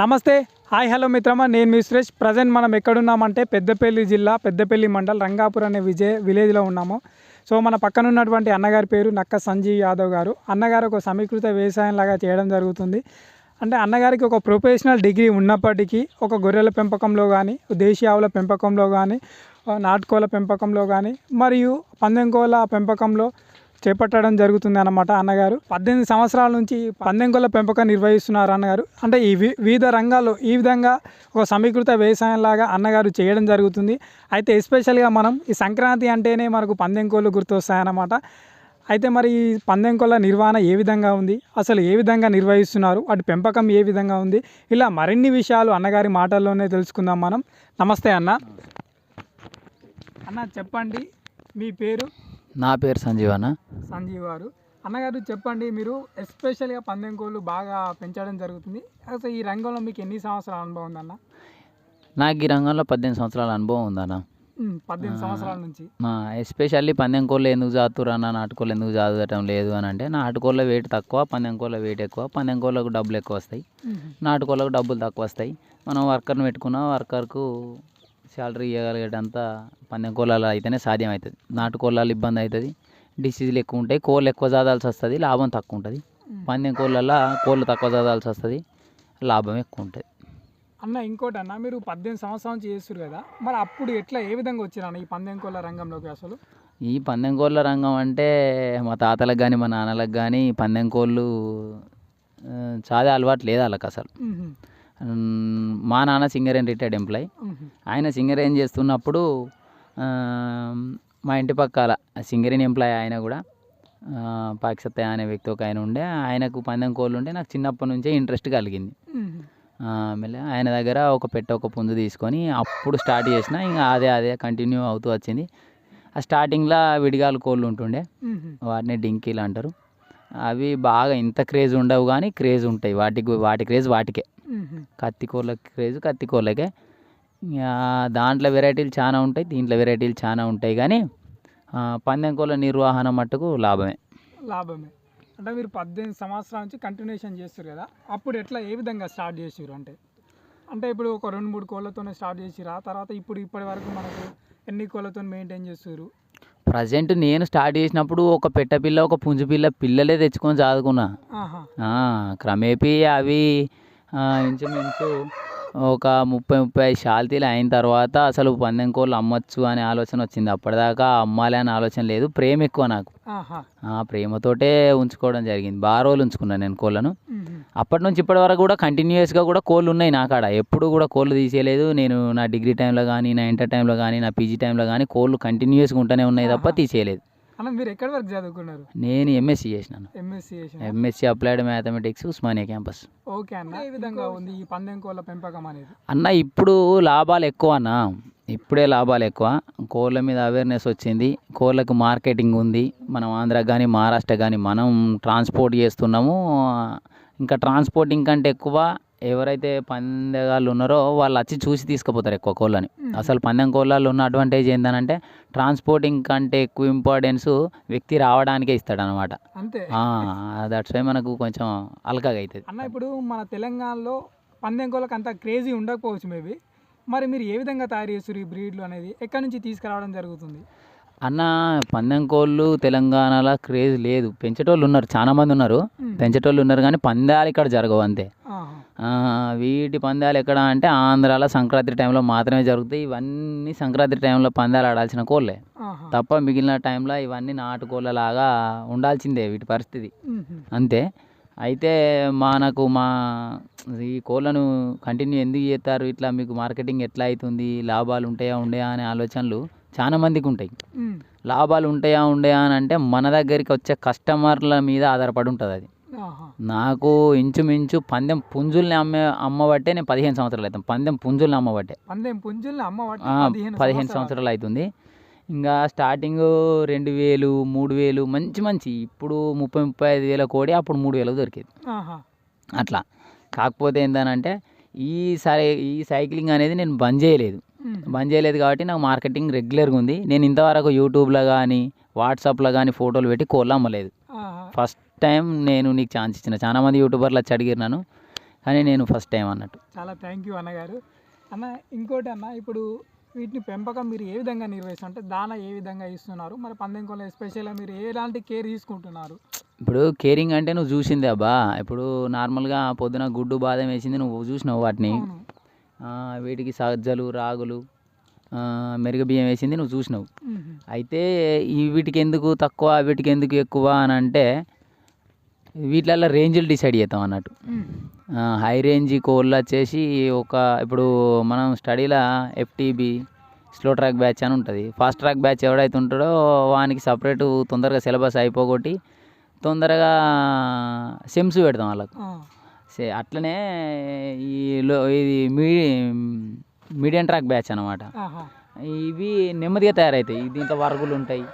నమస్తే. Hi hello మిత్రమా. నేను మీ సురేష్. ప్రజెంట్ మనం ఎక్కడున్నామంటే పెద్దపల్లి జిల్లా పెద్దపల్లి మండల్ రంగాపూర్ అనే విజయ్ విలేజ్లో ఉన్నాము. సో మన పక్కన ఉన్నటువంటి అన్నగారి పేరు నక్క సంజీవ్ యాదవ్ గారు. అన్నగారు ఒక సమీకృత వ్యవసాయం లాగా చేయడం జరుగుతుంది. అంటే అన్నగారికి ఒక ప్రొఫెషనల్ డిగ్రీ ఉన్నప్పటికీ ఒక గొర్రెల పెంపకంలో కానీ దేశీయ ఆవుల పెంపకంలో కానీ నాటుకోళ్ళ పెంపకంలో కానీ మరియు పందెం కోళ్ళ పెంపకంలో చేపట్టడం జరుగుతుంది అన్నమాట అన్నగారు. పద్దెనిమిది సంవత్సరాల నుంచి పందెం కోళ్ళ పెంపకం నిర్వహిస్తున్నారు అన్నగారు. అంటే ఈ వివిధ రంగాల్లో ఈ విధంగా ఒక సమీకృత వ్యవసాయంలాగా అన్నగారు చేయడం జరుగుతుంది. అయితే ఎస్పెషల్గా మనం ఈ సంక్రాంతి అంటేనే మనకు పందెం కోళ్ళు గుర్తొస్తాయన్నమాట. అయితే మరి ఈ పందెం కోళ్ళ నిర్వహణ ఏ విధంగా ఉంది? అసలు ఏ విధంగా నిర్వహిస్తున్నారు? వాటి పెంపకం ఏ విధంగా ఉంది? ఇలా మరిన్ని విషయాలు అన్నగారి మాటల్లోనే తెలుసుకుందాం మనం. నమస్తే అన్న. అన్న చెప్పండి మీ పేరు? నా పేరు సంజీవన? సంజీవ్ గారు అన్నగారు చెప్పండి మీరు ఎస్పెషల్గా పందెం కోళ్ళు బాగా పెంచడం జరుగుతుంది. అసలు ఈ రంగంలో మీకు ఎన్ని సంవత్సరాల అనుభవం ఉందన్న? నాకు ఈ రంగంలో పద్దెనిమిది సంవత్సరాల అనుభవం ఉందన్న. పద్దెనిమిది సంవత్సరాల నుంచి. ఎస్పెషల్లీ పందెం కోళ్ళు ఎందుకు చాతురు అన్న నాటుకోళ్ళు ఎందుకు చదవటం లేదు అని అంటే నాటుకోళ్ళ వెయిట్ తక్కువ పందెం కోళ్ళ వెయిట్ ఎక్కువ పందెం కోళ్ళకు డబ్బులు ఎక్కువ వస్తాయి. నాటుకోళ్ళకు డబ్బులు తక్కువ వస్తాయి. మనం వర్కర్ని పెట్టుకున్న వర్కర్కు శాలరీ ఇవ్వగలిగేటంత పందెం కోళ్ళలో అయితేనే సాధ్యం అవుతుంది నాటుకోళ్ళలో ఇబ్బంది అవుతుంది. డిసీజులు ఎక్కువ ఉంటాయి. కోళ్ళు ఎక్కువ చదాల్సి వస్తుంది. లాభం తక్కువ ఉంటుంది. పందెం కోళ్ళల్లో కోళ్ళు తక్కువ చదాల్సి వస్తుంది. లాభం ఎక్కువ ఉంటుంది. అన్న ఇంకోటి అన్న మీరు పద్దెనిమిది సంవత్సరాల నుంచి చేస్తారు కదా. మరి అప్పుడు ఎట్లా ఏ విధంగా వచ్చారన్న ఈ పందెం కోళ్ళ రంగంలోకి అసలు? ఈ పందెం కోళ్ళ రంగం అంటే మా తాతలకు కానీ మా నాన్నలకు కానీ పందెం కోళ్ళు చాలా అలవాటు లేదు వాళ్ళకి అసలు. మా నాన్న సింగరేన్ రిటైర్డ్ ఎంప్లాయ్ ఆయన సింగరేన్ చేస్తున్నప్పుడు ఆ, మా ఇంటి పక్కల సింగరేన్ ఎంప్లాయ్ ఆయన కూడా పాకిసత్తయ్య అనే వ్యక్తి ఒక ఆయన ఉండే. ఆయనకు పందెం కోళ్ళు ఉంటే నాకు చిన్నప్పటి నుంచే ఇంట్రెస్ట్ కలిగింది. ఆమెಲೆ ఆయన దగ్గర ఒక పెట్ట ఒక పుంజు తీసుకొని అప్పుడు స్టార్ట్ చేసిన ఇంకా అదే అదే కంటిన్యూ అవుతూ వచ్చింది. ఆ స్టార్టింగ్లో విడిగాలు కోళ్ళు ఉంటుండే. వాటిని డింకీలు అంటారు. అవి బాగా ఇంత క్రేజ్ ఉండవు కానీ క్రేజ్ ఉంటాయి. వాటికి వాటి క్రేజ్ వాటికే. కత్తి కోళ్ళ క్రేజ్ కత్తి కోళ్ళకే ఇంకా దాంట్లో వెరైటీలు చాలా ఉంటాయి దీంట్లో వెరైటీలు చాలా ఉంటాయి కానీ ఆ, పందెం కోళ్ళ నిర్వహణ మట్టుకు లాభమే. లాభమే. అంటే మీరు పద్దెనిమిది సంవత్సరాల నుంచి కంటిన్యూషన్ చేస్తారు కదా అప్పుడు ఎట్లా ఏ విధంగా స్టార్ట్ చేసారు అంటే? అంటే ఇప్పుడు ఒక రెండు మూడు కోళ్ళతోనే స్టార్ట్ చేసిరా తర్వాత ఇప్పుడు ఇప్పటి వరకు మనకు ఎన్ని కోళ్ళతో మెయింటైన్ చేస్తారు ప్రజెంట్ నేను స్టార్ట్ చేసినప్పుడు ఒక పెట్ట పిల్ల ఒక పుంజు పిల్ల పిల్లలే తెచ్చుకొని చదువుకున్నా. ఆ, క్రమేపీ అవి ఆ, ఇంచుమించు ఒక ముప్పై ముప్పై ఐదు శాల్తీలు అయిన తర్వాత అసలు పందెం కోళ్ళు అమ్మొచ్చు అనే ఆలోచన వచ్చింది. అప్పటిదాకా అమ్మాలి అనే ఆలోచన లేదు. ప్రేమ ఎక్కువ నాకు. ప్రేమతోటే ఉంచుకోవడం జరిగింది. బాగా రోజులు ఉంచుకున్నాను నేను కోళ్ళను. అప్పటి నుంచి ఇప్పటి వరకు కూడా కంటిన్యూస్గా కూడా కోళ్ళు ఉన్నాయి నా కాడ. ఎప్పుడు కూడా కోళ్ళు తీసేయలేదు. నేను నా డిగ్రీ టైంలో కానీ నా ఇంటర్ టైంలో కానీ నా పీజీ టైంలో కానీ కోళ్ళు కంటిన్యూస్గా ఉంటూనే ఉన్నాయి తప్ప. తీసేయలేదు. అన్న మీరు ఎక్కడి వరకు చదువుకున్నారు? నేను ఎంఎస్సి చేసినాను. ఎంఎస్సి చేసిన? MSc applied mathematics Osmania campus okay అన్న. ఏ విధంగా ఉంది? ఈ పందెం కోళ్ళ పెంపకం అనేది? అన్న ఇప్పుడు లాభాలు ఎక్కువ అన్న. ఇప్పుడే లాభాలు ఎక్కువ. కోళ్ళ మీద అవేర్నెస్ వచ్చింది. కోళ్ళకు మార్కెటింగ్ ఉంది. మనం ఆంధ్ర కానీ మహారాష్ట్ర కానీ మనం ట్రాన్స్పోర్ట్ చేస్తున్నాము. ఇంకా ట్రాన్స్పోర్టింగ్ కంటే ఎక్కువ ఎవరైతే పందెగాళ్ళు ఉన్నారో వాళ్ళు వచ్చి చూసి తీసుకుపోతారు ఎక్కువ కోళ్ళని. అసలు పందెం కోళ్ళల్లో ఉన్న అడ్వాంటేజ్ ఏంటంటే ట్రాన్స్పోర్టింగ్ కంటే ఎక్కువ ఇంపార్టెన్స్ వ్యక్తి రావడానికే ఇస్తాడు అనమాట దట్స్ వై మనకు కొంచెం అలకగా అవుతుంది అన్న ఇప్పుడు మన తెలంగాణలో పందెం కోళ్ళకి అంత క్రేజీ ఉండకపోవచ్చు మేబీ మరి మీరు ఏ విధంగా తయారు చేస్తారు ఈ బ్రీడ్లు అనేది? ఎక్కడి నుంచి తీసుకురావడం జరుగుతుంది? అన్న పందెం కోళ్ళు తెలంగాణలో క్రేజ్ లేదు. పెంచేటోళ్ళు ఉన్నారు చాలా మంది ఉన్నారు. పెంచేటోళ్ళు ఉన్నారు కానీ పందాలు ఇక్కడ జరగవు అంతే. వీటి పందాలు ఎక్కడ అంటే ఆంధ్రాలో సంక్రాంతి టైంలో మాత్రమే జరుగుతాయి ఇవన్నీ సంక్రాంతి టైంలో పందాలు ఆడాల్సిన కోళ్ళే. తప్ప మిగిలిన టైంలో ఇవన్నీ నాటుకోళ్ళలాగా ఉండాల్సిందే వీటి పరిస్థితి. అంతే అయితే మనకు మా ఈ కోళ్ళను కంటిన్యూ ఎందుకు చేస్తారు ఇట్లా మీకు మార్కెటింగ్ ఎట్లా అవుతుంది లాభాలు ఉంటాయా ఉండయా అనే ఆలోచనలు చాలా మందికి ఉంటాయి. లాభాలు ఉంటాయా ఉండయా అని అంటే మన దగ్గరికి వచ్చే కస్టమర్ల మీద ఆధారపడి ఉంటుంది అది. నాకు ఇంచుమించు పందెం పుంజుల్ని అమ్మే అమ్మబట్టే నేను పదిహేను సంవత్సరాలు అవుతాను పందెం పుంజుల్ని అమ్మబట్టే. పందెం పుంజుల్ని అమ్మ వాటి ఆ, పదిహేను సంవత్సరాలు అవుతుంది ఇంకా స్టార్టింగ్ రెండు వేలు మూడు వేలు మంచి మంచి. ఇప్పుడు ముప్పై ముప్పై ఐదు వేల కోడి అప్పుడు మూడు వేలకు దొరికేది. అట్లా. కాకపోతే ఏంటనంటే ఈ సై ఈ సైక్లింగ్ అనేది నేను బంద్ చేయలేదు. బంద్ చేయలేదు కాబట్టి నాకు మార్కెటింగ్ రెగ్యులర్గా ఉంది. నేను ఇంతవరకు యూట్యూబ్లో కానీ వాట్సాప్లో కానీ ఫోటోలు పెట్టి కోళ్ళు అమ్మలేదు. ఫస్ట్ టైం నేను నీకు ఛాన్స్ ఇచ్చిన. చాలా మంది యూట్యూబర్లు వచ్చి అడిగారు నన్ను అని నేను ఫస్ట్ టైం అన్నట్టు. చాలా థ్యాంక్ యూ అన్నగారు. అన్న ఇంకోటి అన్న ఇప్పుడు వీటిని పెంపకం మీరు ఏ విధంగా నిర్వహిస్తారు? అంటే దాన ఏ విధంగా ఇస్తున్నారు? మరి పందెం కోళ్ళ ఎస్పెషల్గా మీరు ఎలాంటి కేర్ తీసుకుంటున్నారు? ఇప్పుడు కేరింగ్ అంటే నువ్వు చూసిందే అబ్బా. ఇప్పుడు నార్మల్గా పొద్దున గుడ్డు బాదం వేసింది నువ్వు చూసినావు వాటిని. వీటికి సజ్జలు రాగులు మెరుగు బియ్యం వేసింది నువ్వు చూసినావు. అయితే ఈ వీటికి ఎందుకు తక్కువ వీటికి ఎందుకు ఎక్కువ అని అంటే వీటిలలో రేంజ్లు డిసైడ్ చేస్తాం అన్నట్టు. హై రేంజ్ కోళ్ళు వచ్చేసి ఒక ఇప్పుడు మనం స్టడీలో ఎఫ్టీబీ స్లో ట్రాక్ బ్యాచ్ అని ఉంటుంది. ఫాస్ట్ ట్రాక్ బ్యాచ్ ఎవడైతే ఉంటాడో వానికి సపరేట్ తొందరగా సిలబస్ అయిపోగొట్టి తొందరగా సెమ్స్ పెడతాం వాళ్ళకు. అట్లనే ఈ లో ఇది మీ మీడియం ట్రాక్ బ్యాచ్ అనమాట. ఇవి నెమ్మదిగా తయారవుతాయి దీంట్లో వరుగులు ఉంటాయి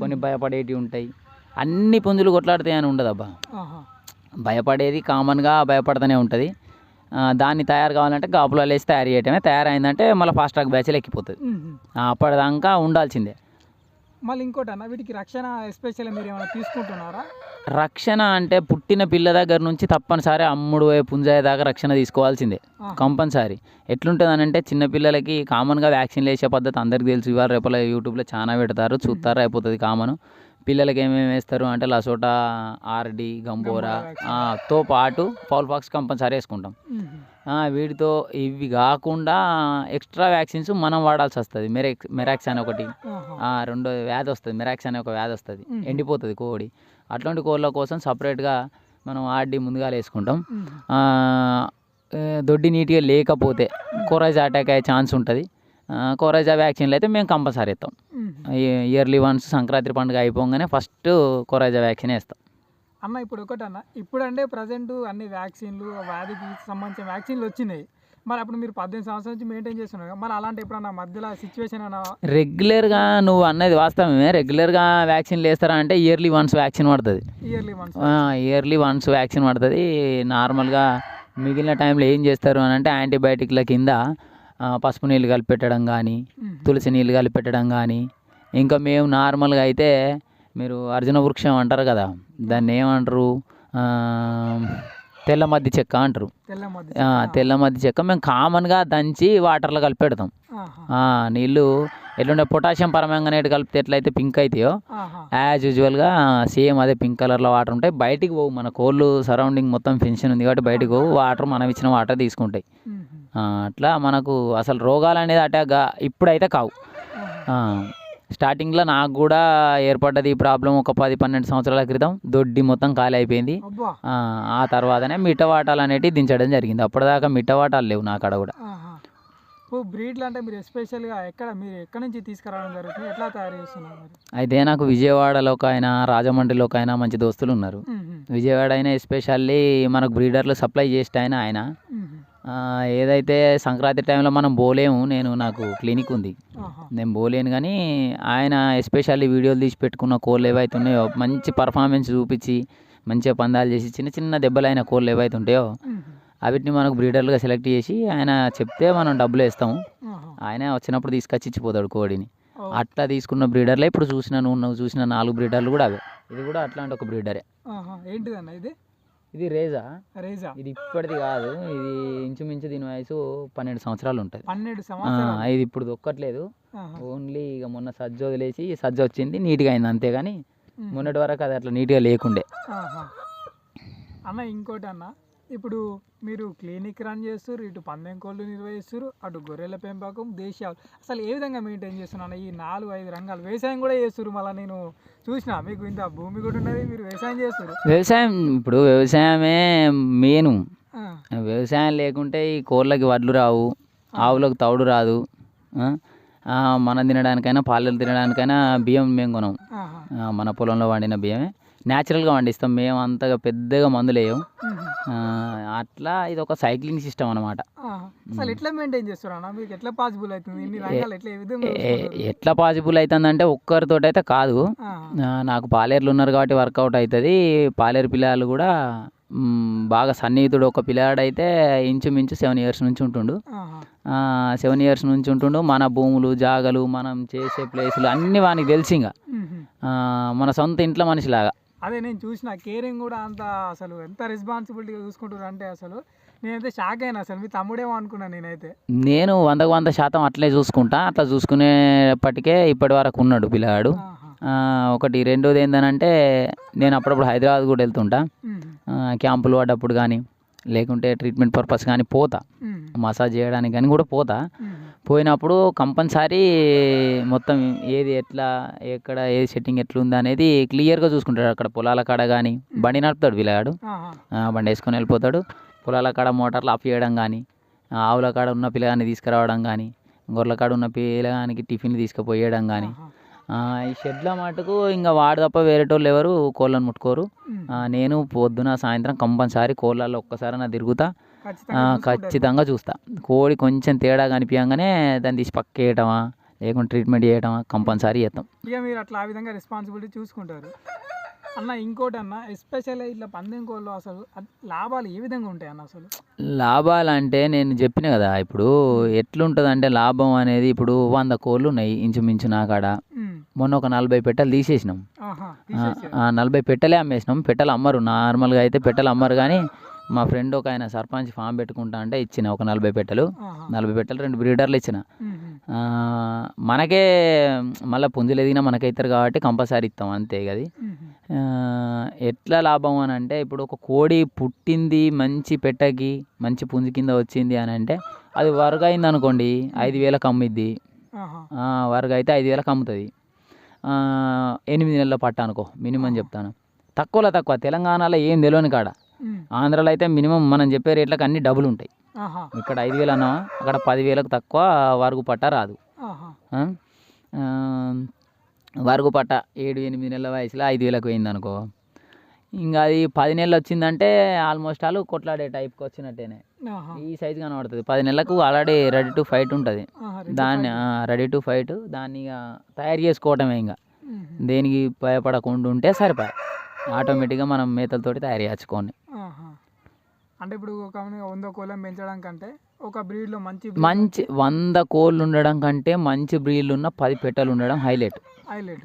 కొన్ని భయపడేటివి ఉంటాయి. అన్ని పుంజులు కొట్లాడతాయి అని ఉండదు అబ్బా. భయపడేది కామన్గా భయపడుతూనే ఉంటుంది. దాన్ని తయారు కావాలంటే గాపులలో వేసి తయారు చేయటమే. తయారైందంటే మళ్ళీ ఫాస్ట్ ట్రాక్ బ్యాచ్లు ఎక్కిపోతుంది. అప్పటిదాకా ఉండాల్సిందే. మళ్ళీ ఇంకోటి అన్న వీటికి రక్షణ ఎస్పెషల్ మీరు ఏమైనా తీసుకుంటున్నారా? రక్షణ అంటే పుట్టిన పిల్ల దగ్గర నుంచి తప్పనిసరి అమ్ముడు పుంజాయ దాకా రక్షణ తీసుకోవాల్సిందే. కంపల్సరీ. ఎట్లుంటుంది అని అంటే చిన్నపిల్లలకి కామన్గా వ్యాక్సిన్ వేసే పద్ధతి అందరికీ తెలుసు. ఇవాళ రేపల యూట్యూబ్లో చాలా పెడతారు చూస్తారు అయిపోతుంది కామన్. పిల్లలకి ఏమేమి వేస్తారు అంటే లసోటా ఆర్డి గంబోరా vaccine. ఆ, తో పాటు పౌల్ ఫాక్స్ కంపల్సరీ వేసుకుంటాం. వీటితో ఇవి కాకుండా ఎక్స్ట్రా వ్యాక్సిన్స్ మనం వాడాల్సి వస్తుంది. మెరెక్స్ మెరాక్స్ అని ఒకటి. రెండో వ్యాధి వస్తుంది. మెరాక్స్ అనే ఒక వ్యాధి వస్తుంది. ఎండిపోతుంది కోడి. అట్లాంటి కోళ్ళ కోసం సపరేట్గా మనం ఆర్డి ముందుగా వేసుకుంటాం. దొడ్డి నీట్గా లేకపోతే కోరైజ్ అటాక్ అయ్యే ఛాన్స్ ఉంటుంది. కోరైజా వ్యాక్సిన్లు అయితే మేము కంపల్సరీ ఇస్తాం. ఇయర్లీ వన్స్ సంక్రాంతి పండుగ అయిపోగానే ఫస్ట్ కోరైజా వ్యాక్సిన్ వేస్తాం అన్న ఇప్పుడు ఒకటి అన్న ఇప్పుడు అంటే ప్రజెంట్ అన్ని వ్యాక్సిన్లు వ్యాధికి సంబంధించిన వ్యాక్సిన్లు వచ్చినాయి. మరి అప్పుడు మీరు పద్దెనిమిది సంవత్సరాల నుంచి మెయింటైన్ చేస్తున్నారు మరి అలాంటి ఎప్పుడన్నా మధ్యలో సిచ్యువేషన్ రెగ్యులర్గా నువ్వు అన్నది వాస్తవమే. రెగ్యులర్గా వ్యాక్సిన్లు వేస్తారా అంటే ఇయర్లీ వన్స్ వ్యాక్సిన్ పడుతుంది. Yearly once yearly once vaccine పడుతుంది. నార్మల్గా మిగిలిన టైంలో ఏం చేస్తారు అని అంటే యాంటీబయాటిక్ల కింద పసుపు నీళ్ళు కలిపి పెట్టడం కానీ తులసి నీళ్ళు కలిపి పెట్టడం కానీ ఇంకా మేము నార్మల్గా అయితే మీరు అర్జున వృక్షం అంటారు కదా దాన్ని ఏమంటారు? తెల్ల మద్ది చెక్క అంటారు. తెల్ల మద్ది చెక్క మేము కామన్గా దంచి వాటర్లో కలిపి పెడతాం ఆహా. ఆ, నీళ్ళు ఎట్లుంటే పొటాషియం పరమంగనేటి కలిపితే ఎట్లయితే పింక్ అవుతాయో. యాజ్ యూజువల్గా సేమ్ అదే పింక్ కలర్లో వాటర్ ఉంటాయి. బయటికి పోవు మన కోళ్ళు సరౌండింగ్ మొత్తం ఫెన్షన్ ఉంది కాబట్టి బయటికి పోవు వాటర్ మనం ఇచ్చిన వాటర్ తీసుకుంటాయి. అట్లా మనకు అసలు రోగాలు అనేది అటాక్ ఇప్పుడైతే కావు. స్టార్టింగ్లో నాకు కూడా ఏర్పడ్డది ఈ ప్రాబ్లం ఒక పది పన్నెండు సంవత్సరాల క్రితం. దొడ్డి మొత్తం ఖాళీ అయిపోయింది. ఆ, తర్వాతనే మిట్టవాటాలు అనేటివి దించడం జరిగింది. అప్పటిదాకా మిట్టవాటాలు లేవు నా కాడ కూడా. ఆహా. ఇప్పుడు బ్రీడ్లు అంటే మీరు ఎస్పెషల్గా ఎక్కడ మీరు ఎక్కడి నుంచి తీసుకురావడం జరుగుతుంది? ఎట్లా తయారు చేస్తున్నారు మరి? అయితే నాకు విజయవాడలో రాజమండ్రిలో ఒక ఆయన మంచి దోస్తులు ఉన్నారు. విజయవాడ అయినా ఎస్పెషల్లీ మనకు బ్రీడర్లు సప్లై చేసిన ఆయన. ఏదైతే సంక్రాంతి టైంలో మనం పోలేము నేను నాకు క్లినిక్ ఉంది. నేను పోలేను కానీ ఆయన ఎస్పెషల్లీ వీడియోలు తీసి పెట్టుకున్న కోళ్ళు ఏవైతే ఉన్నాయో మంచి పర్ఫార్మెన్స్ చూపించి మంచిగా పందాలు చేసి చిన్న చిన్న దెబ్బలైన కోళ్ళు ఏవైతే ఉంటాయో మ్మ్. వాటిని మనకు బ్రీడర్లుగా సెలెక్ట్ చేసి ఆయన చెప్తే మనం డబ్బులు వేస్తాము. ఆయన వచ్చినప్పుడు తీసుకొచ్చి ఇచ్చిపోతాడు కోడిని. అట్లా తీసుకున్న బ్రీడర్లే ఇప్పుడు చూసిన నువ్వు నువ్వు చూసిన నాలుగు బ్రీడర్లు కూడా అవే ఇది కూడా అట్లాంటి ఒక బ్రీడరే. ఏంటిదన్న ఇది ఇది రేజా? రేజా? ఇది ఇప్పటిది కాదు. ఇది ఇంచుమించు దీని వయసు పన్నెండు సంవత్సరాలు ఉంటుంది. పన్నెండు సంవత్సరాలు. ఇది ఇప్పుడు దొక్కట్లేదు. ఓన్లీ ఇక మొన్న సజ్జ వదిలేసి సజ్జ వచ్చింది నీట్గా అయింది అంతేగాని. మొన్నటి వరకు అది అట్లా నీట్గా లేకుండే. అన్న ఇంకోటి అన్న ఇప్పుడు మీరు క్లినిక్ రన్ చేస్తారు ఇటు పందెం కోళ్ళు నిర్వహిస్తారు అటు గొర్రెల పెంపకం దేశాలు అసలు ఏ విధంగా మెయింటైన్ చేస్తున్నాను ఈ నాలుగు ఐదు రంగాలు? వ్యవసాయం కూడా చేస్తారు మళ్ళీ నేను చూసిన. మీకు ఇంత భూమి కూడా ఉన్నది మీరు వ్యవసాయం చేస్తారు వ్యవసాయం ఇప్పుడు వ్యవసాయమే మెయిన్ వ్యవసాయం లేకుంటే ఈ కోళ్ళకి వడ్లు రావు ఆవులకు తౌడు రాదు మనం తినడానికైనా పాలలు తినడానికైనా బియ్యం మేము కొనం. మన పొలంలో వండిన బియ్యమే. న్యాచురల్గా వండిస్తాం. మేము అంతగా పెద్దగా మందులు వేయం. మ్మ్. ఆ, అట్లా ఇది ఒక సైక్లింగ్ సిస్టమ్ అనమాట. అసలు ఎట్లా మెయింటైన్ చేస్తారు అన్న మీకు ఎట్లా పాసిబుల్ అవుతుంది? ఎట్లా అవుతుందంటే ఒక్కరితో అయితే కాదు. నాకు పాలేర్లు ఉన్నారు కాబట్టి వర్కౌట్ అవుతుంది పాలేరు పిల్లలు కూడా బాగా సన్నిహితుడు ఒక పిల్లాడైతే ఇంచుమించు సెవెన్ ఇయర్స్ నుంచి ఉంటుండు. సెవెన్ ఇయర్స్ నుంచి ఉంటుండు. మన భూములు జాగలు మనం చేసే ప్లేసులు అన్నీ వానికి తెలిసి ఇంకా మ్మ్. ఆ, మన సొంత ఇంట్లో మనిషిలాగా. అదే నేను చూసిన కేరింగ్ కూడా అంత అసలు ఎంత రెస్పాన్సిబిలిటీగా చూసుకుంటారు అంటే అసలు నేనైతే షాక్ అయినా అసలు మీ తమ్ముడేమో అనుకున్నాను నేనైతే. నేను వందకు వంద శాతం అట్లే చూసుకుంటా. అట్లా చూసుకునేప్పటికే ఇప్పటి వరకు ఉన్నాడు పిల్లగాడు. ఒకటి రెండోది ఏంటంటే నేను అప్పుడప్పుడు హైదరాబాద్ కూడా వెళ్తుంటా. క్యాంపులు పడ్డప్పుడు కానీ లేకుంటే ట్రీట్మెంట్ పర్పస్ కానీ పోతా. మసాజ్ చేయడానికి కానీ కూడా పోతా. పోయినప్పుడు కంపల్సరీ మొత్తం ఏది ఎట్లా ఎక్కడ ఏది సెట్టింగ్ ఎట్లుంది అనేది క్లియర్గా చూసుకుంటాడు. అక్కడ పొలాల కాడ కానీ బండి నడుపుతాడు పిల్లగాడు బండి వేసుకొని వెళ్ళిపోతాడు. పొలాల కాడ మోటార్లు ఆఫ్ చేయడం కానీ ఆవుల కాడ ఉన్న పిల్లగాన్ని తీసుకురావడం కానీ గొర్రెల కాడ ఉన్న పిల్లగానికి టిఫిన్లు తీసుకుపోయడం కానీ ఈ షెడ్ల మటుకు ఇంకా వాడు తప్ప వేరేటోళ్ళు ఎవరు కోళ్ళను ముట్టుకోరు. నేను పొద్దున సాయంత్రం కంపల్సరీ కోళ్ళల్లో ఒక్కసారి నా తిరుగుతా. ఖచ్చితంగా చూస్తా. కోడి కొంచెం తేడా కనిపించగానే దాన్ని తీసి పక్క వేయటమా లేకుంటే ట్రీట్మెంట్ చేయటమా కంపల్సరీ చేస్తాం ఇక మీరు అట్లా ఆ విధంగా రెస్పాన్సిబిలిటీ చూసుకుంటారు. అన్న ఇంకోటి అన్న ఎస్పెషల్ ఇట్లా పందెం కోళ్ళు అసలు లాభాలు ఏ విధంగా ఉంటాయి అన్న అసలు? లాభాలంటే నేను చెప్పిన కదా ఇప్పుడు ఎట్లుంటుంది అంటే లాభం అనేది ఇప్పుడు వంద కోళ్ళు ఉన్నాయి ఇంచుమించు నా కాడ. మ్మ్. మొన్న ఒక నలభై పెట్టెలు తీసేసినాం. నలభై పెట్టెలే అమ్మేసినాం. పెట్టెలు అమ్మరు నార్మల్గా అయితే పెట్టెలు అమ్మరు కానీ మా ఫ్రెండ్ ఒక ఆయన సర్పంచ్ ఫామ్ పెట్టుకుంటా అంటే ఇచ్చిన ఒక నలభై పెట్టెలు. నలభై పెట్టెలు రెండు బ్రీడర్లు ఇచ్చిన. మనకే మళ్ళీ పుంజులు ఎదిగినా మనకే ఇస్తారు కాబట్టి కంపల్సరీ ఇస్తాం అంతే కది ఎట్లా లాభం అని అంటే ఇప్పుడు ఒక కోడి పుట్టింది మంచి పెట్టకి మంచి పుంజు కింద వచ్చింది అని అంటే అది వరగ అయింది అనుకోండి ఐదు వేలకు అమ్మిద్ది. అయితే ఐదు వేలకు అమ్ముతుంది. ఎనిమిది నెలల పట్ట అనుకో మినిమం చెప్తాను. తక్కువలో తక్కువ తెలంగాణలో ఏం తెలియని కాడ. ఆంధ్రాలో అయితే మినిమం మనం చెప్పే రేట్లకు అన్ని డబుల్ ఉంటాయి. ఇక్కడ ఐదు వేలు అన్నావా? అక్కడ పదివేలకు తక్కువ వరకు పట్ట రాదు. వరకు పట్ట ఏడు ఎనిమిది నెలల వయసులో ఐదు వేలకు పోయింది అనుకో. ఇంకా అది పది నెలలు వచ్చిందంటే ఆల్మోస్ట్ ఆల్ కొట్లాడే టైప్కి వచ్చినట్టేనే. ఈ సైజు కనబడుతుంది. పది నెలలకు ఆల్రెడీ రెడీ టు ఫైట్ ఉంటుంది. దాన్ని రెడీ టు ఫైట్ దాన్ని ఇక తయారు చేసుకోవటమే ఇంకా. దేనికి భయపడకుండా ఉంటే సరిపోయి ఆటోమేటిక్గా మనం మేతలతోటి తయారు చేసుకొని ఆహా. అంటే ఇప్పుడు ఒక వంద కోళ్ళని పెంచడం కంటే ఒక బ్రీడ్లో మంచి మంచి వంద కోళ్ళు ఉండడం కంటే మంచి బ్రీడ్లు ఉన్న పది పెట్టెలు ఉండడం హైలైట్. హైలైట్.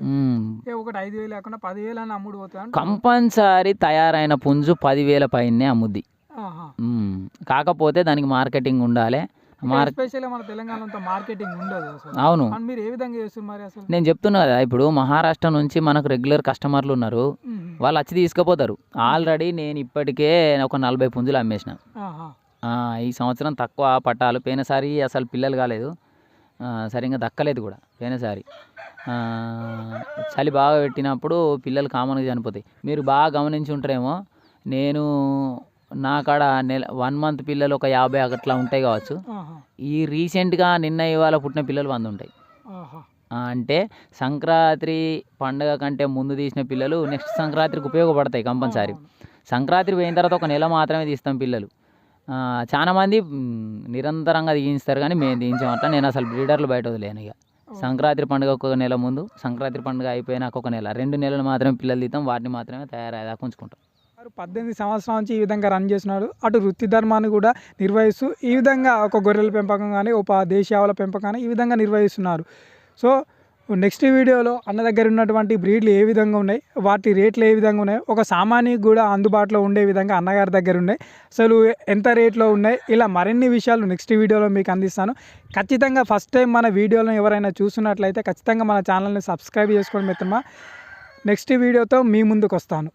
ఒకటి ఐదు వేలు లేకుండా పదివేలు అని అమ్ముడు కంపల్సరీ తయారైన పుంజు పదివేల పైనే అమ్ముద్ది. కాకపోతే దానికి మార్కెటింగ్ ఉండాలి. ఎస్పెషల్లీ మన తెలంగాణలో అంత మార్కెటింగ్ ఉండదు అసలు. అవును. అండ్ మీరు ఏ విధంగా చేస్తారు మరి అసలు? నేను చెప్తున్నా కదా ఇప్పుడు మహారాష్ట్ర నుంచి మనకు రెగ్యులర్ కస్టమర్లు ఉన్నారు. వాళ్ళు వచ్చి తీసుకుపోతారు. ఆల్రెడీ నేను ఇప్పటికే ఒక నలభై పుంజులు అమ్మేసిన. ఈ సంవత్సరం తక్కువ పట్టాలు. పోయినసారి అసలు పిల్లలు కాలేదు. సరిగ్గా దక్కలేదు కూడా పోయినసారి చలి బాగా పెట్టినప్పుడు పిల్లలు కామన్గా చనిపోతాయి. మీరు బాగా గమనించి ఉంటారేమో నేను నా కాడ నెల వన్ మంత్ పిల్లలు ఒక యాభై అట్లా ఉంటాయి కావచ్చు. ఈ రీసెంట్గా నిన్న ఇవాళ పుట్టిన పిల్లలు వంద ఉంటాయి. అంటే సంక్రాంతి పండగ కంటే ముందు తీసిన పిల్లలు నెక్స్ట్ సంక్రాంతికి ఉపయోగపడతాయి కంపల్సరీ. సంక్రాంతి పోయిన తర్వాత ఒక నెల మాత్రమే తీస్తాం పిల్లలు. ఆ, చాలా మంది మ్, నిరంతరంగా తీయించుతారు కానీ మేము తీయించామట్లా నేను అసలు బ్రీడర్లు బయట వదిలేను ఇక. సంక్రాంతి పండుగ ఒక నెల ముందు సంక్రాంతి పండుగ అయిపోయినాక ఒక నెల రెండు నెలలు మాత్రమే పిల్లలు తీస్తాం. వాటిని మాత్రమే తయారయ్యేదాకా ఉంచుకుంటాం. పద్దెనిమిది సంవత్సరాల నుంచి ఈ విధంగా రన్ చేస్తున్నాడు. అటు వృత్తి ధర్మాన్ని కూడా నిర్వహిస్తూ ఈ విధంగా ఒక గొర్రెల పెంపకం కానీ ఒక దేశీయావుల పెంపకం కానీ ఈ విధంగా నిర్వహిస్తున్నారు. సో నెక్స్ట్ వీడియోలో అన్న దగ్గర ఉన్నటువంటి బ్రీడ్లు ఏ విధంగా ఉన్నాయి వాటి రేట్లు ఏ విధంగా ఉన్నాయి ఒక సామాన్యకి కూడా అందుబాటులో ఉండే విధంగా అన్నగారి దగ్గర ఉన్నాయి. అసలు ఎంత రేట్లో ఉన్నాయి ఇలా మరిన్ని విషయాలు నెక్స్ట్ వీడియోలో మీకు అందిస్తాను. ఖచ్చితంగా ఫస్ట్ టైం మన వీడియోలను ఎవరైనా చూస్తున్నట్లయితే ఖచ్చితంగా మన ఛానల్ని సబ్స్క్రైబ్ చేసుకోండి మిత్రమా. నెక్స్ట్ వీడియోతో మీ ముందుకు వస్తాను.